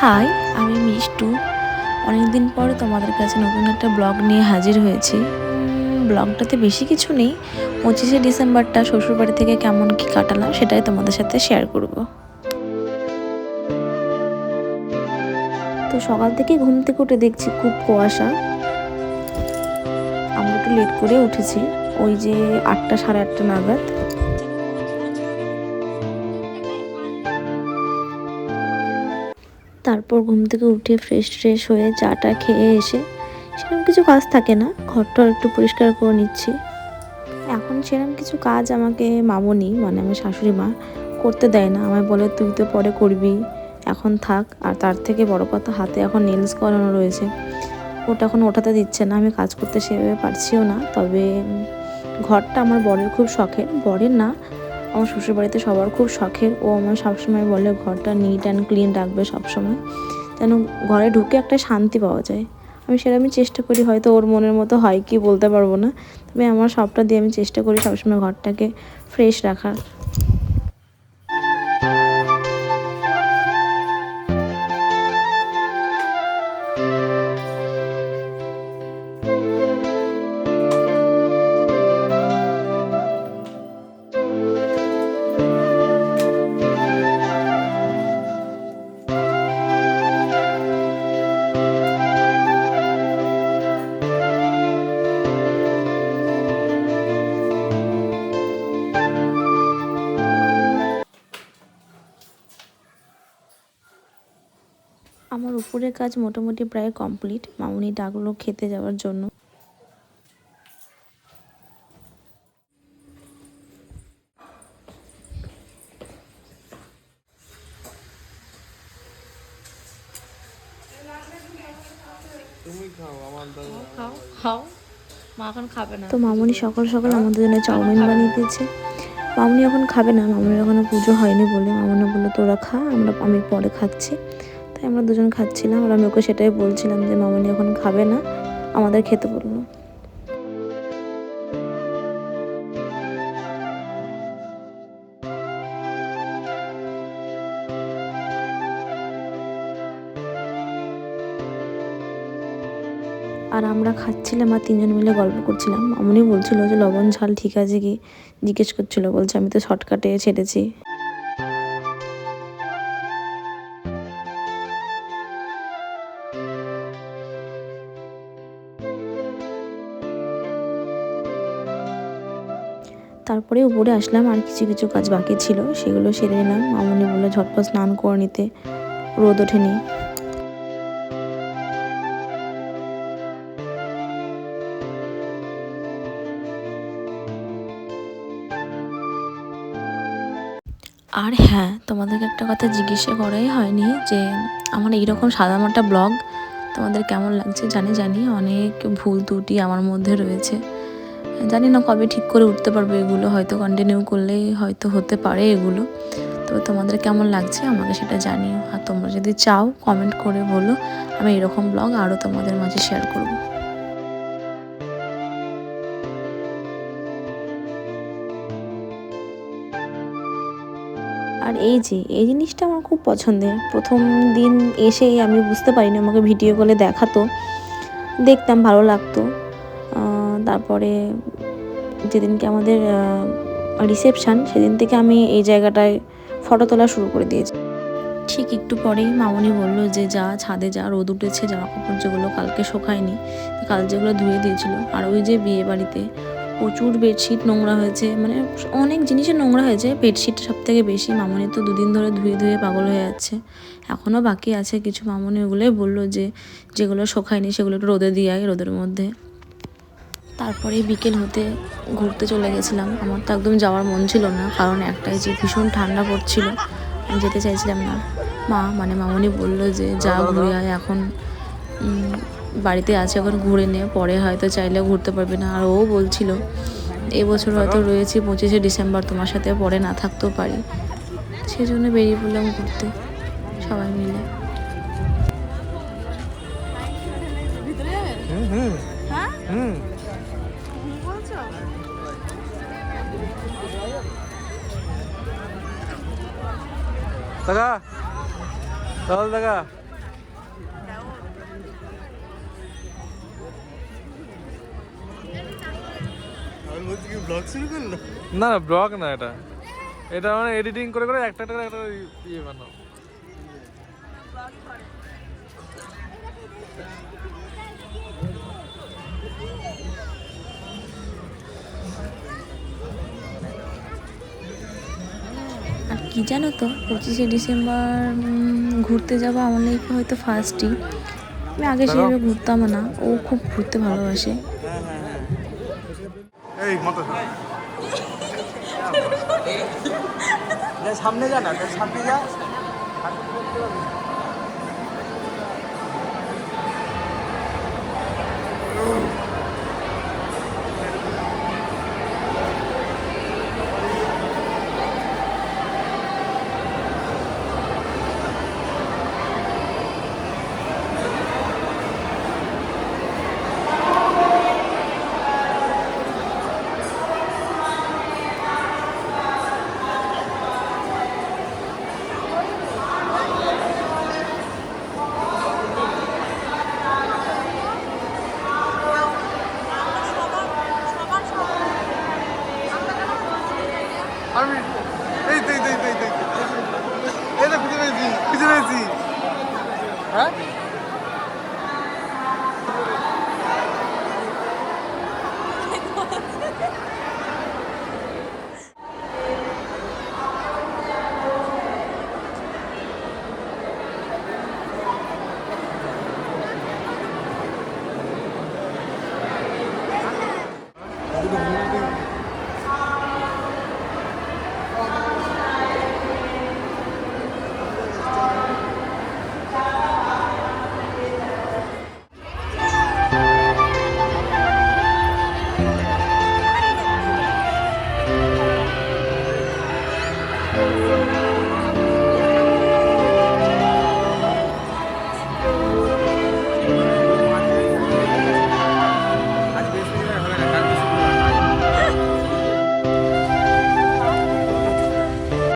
High, আমি মিষ্টু। অনেকদিন পর তোমাদের কাছে নতুন একটা ব্লগ নিয়ে হাজির হয়েছি। ব্লগটাতে বেশি কিছু নেই। পঁচিশে ডিসেম্বরটা শ্বশুরবাড়ি থেকে কেমন কি কাটালাম, সেটাই তোমাদের সাথে শেয়ার করব। তো সকাল থেকে ঘুম থেকে উঠে দেখছি খুব কুয়াশা। আমরা একটু লেট করে উঠেছি। ওই যে আটটা, সাড়ে আটটা নাগাদ। তারপর ঘুম থেকে উঠে ফ্রেশ ট্রেশ হয়ে চাটা খেয়ে এসে সেরকম কিছু কাজ থাকে না। ঘরটা একটু পরিষ্কার করে নিচ্ছি। এখন সেরকম কিছু কাজ আমাকে মামনি মানে আমার শাশুড়ি মা করতে দেয় না। আমায় বলে, তুই তো পরে করবি। এখন থাক। আর তার থেকে বড় কথা, হাতে এখন নেলস করানো রয়েছে। ওটা এখন ওঠাতে দিচ্ছে না। আমি কাজ করতে সেভাবে পারছিও না। তবে ঘরটা আমার বরের খুব শখের। বরের না আমার শ্বশুরবাড়িতে সবার খুব শখের। ও আমার সবসময় বলে, ঘরটা নিট অ্যান্ড ক্লিন রাখবে সবসময়। যেন ঘরে ঢুকে একটা শান্তি পাওয়া যায়। আমি সেরকমই চেষ্টা করি, হয়তো ওর মনের মতো হয় কি বলতে পারব না। তবে আমার সবটা দিয়ে আমি চেষ্টা করি সবসময় ঘরটাকে ফ্রেশ রাখার। উপরের কাজ মোটামুটি প্রায় কমপ্লিট। মামুনি ডাকলো খেতে যাওয়ার জন্য। খাও খাও মা এখন খাবে তো মামুনি সকাল সকাল আমাদের জন্য চাউমিন বানিয়ে দিয়েছে। মামুনি এখন খাবে না মামুনির এখনও পুজো হয়নি বলে। মামুনি বলল তোরা খা আমরা আমি পরে খাচ্ছি। তাই আমরা দুজন খাচ্ছিলাম আর আমি ওকে সেটাই বলছিলাম যে, মামুনি এখন খাবে না, আমাদের খেতে বলল। আর আমরা খাচ্ছিলাম আর তিনজন মিলে গল্প করছিলাম। মামুনি বলছিল যে, লবণ ঝাল ঠিক আছে কি? জিজ্ঞেস করছিল, বলছে, আমি তো শর্টকাটে ছেড়েছি। তারপরে উপরে আসলাম, আর কিছু কিছু কাজ বাকি ছিল, সেগুলো সেরে নিলাম। মামুনি বলল, ঝটপট স্নান করে নিতে। রোদ ওঠেনি। আর হ্যাঁ তোমাদেরকে একটা কথা জিজ্ঞাসা করাই হয়নি যে, আমার এইরকম সাদামাটা ব্লগ তোমাদের কেমন লাগছে? জানি জানি। অনেক ভুল ত্রুটি আমার মধ্যে রয়েছে। জানি না কবে ঠিক করে উঠতে পারব এগুলো, হয়তো কন্টিনিউ করলেই হয়তো হতে পারে এগুলো। তো তোমাদের কেমন লাগছে আমাকে সেটা জানিও। আর তোমরা যদি চাও কমেন্ট করে বলো। আমি এরকম ব্লগ আরও তোমাদের মাঝে শেয়ার করব। আর এই যে, এই জিনিসটা আমার খুব পছন্দের। প্রথম দিন এসেই আমি বুঝতে পারিনি আমাকে ভিডিও কলে দেখাতো। দেখতাম, ভালো লাগতো। তারপরে যেদিনকে আমাদের রিসেপশান সেদিন থেকে আমি এই জায়গাটায় ফটো তোলা শুরু করে দিয়েছি। ঠিক একটু পরেই মামনি বলল যে, যা, ছাদে যা, রোদ উঠেছে, জামা কাপড় যেগুলো কালকে শোকায়নি, কাল যেগুলো ধুয়ে দিয়েছিল। আর ওই যে বিয়ে বাড়িতে প্রচুর বেডশিট নোংরা হয়েছে মানে অনেক জিনিসের নোংরা হয়েছে বেডশিট সব থেকে বেশি। মামনি তো দুদিন ধরে ধুয়ে ধুয়ে পাগল হয়ে যাচ্ছে। এখনও বাকি আছে কিছু। মামনি ওগুলোই বলল যে, যেগুলো শোকায়নি, সেগুলো একটু রোদে দিয়ে রোদের মধ্যে। তারপরে বিকেল হতে ঘুরতে চলে গেছিলাম। আমার তো একদম যাওয়ার মন ছিল না কারণ একটাই যে ভীষণ ঠান্ডা পড়ছিল আমি যেতে চাইছিলাম না। মা মানে মামনি বলল যে যা ঘুরে আয় এখন। বাড়িতে আছে এখন ঘুরে নে পরে হয়তো চাইলেও ঘুরতে পারবে না। আর ও বলছিল এবছর হয়তো রয়েছি পঁচিশে ডিসেম্বর তোমার সাথে পরে না থাকতেও পারি। সেই জন্য বেরিয়ে পড়লাম ঘুরতে সবাই মিলে। দেখা আমি দাদা। তাহলে দাদা। না না ব্লগ না এটা। এটা মানে এডিটিং করে করে একটা একটা করে একটা ইয়ে বানাও। কি জানো তো? পঁচিশে ডিসেম্বর ঘুরতে যাব আমার লাইফে হয়তো ফার্স্টই। আমি আগে সেভাবে ঘুরতাম না। ও খুব ঘুরতে ভালোবাসে। সামনে যা না সামনে যা আমি এই তো এই তো এই তো এই তো এই তো খুঁজে পেয়েছি খুঁজে পেয়েছি হ্যাঁ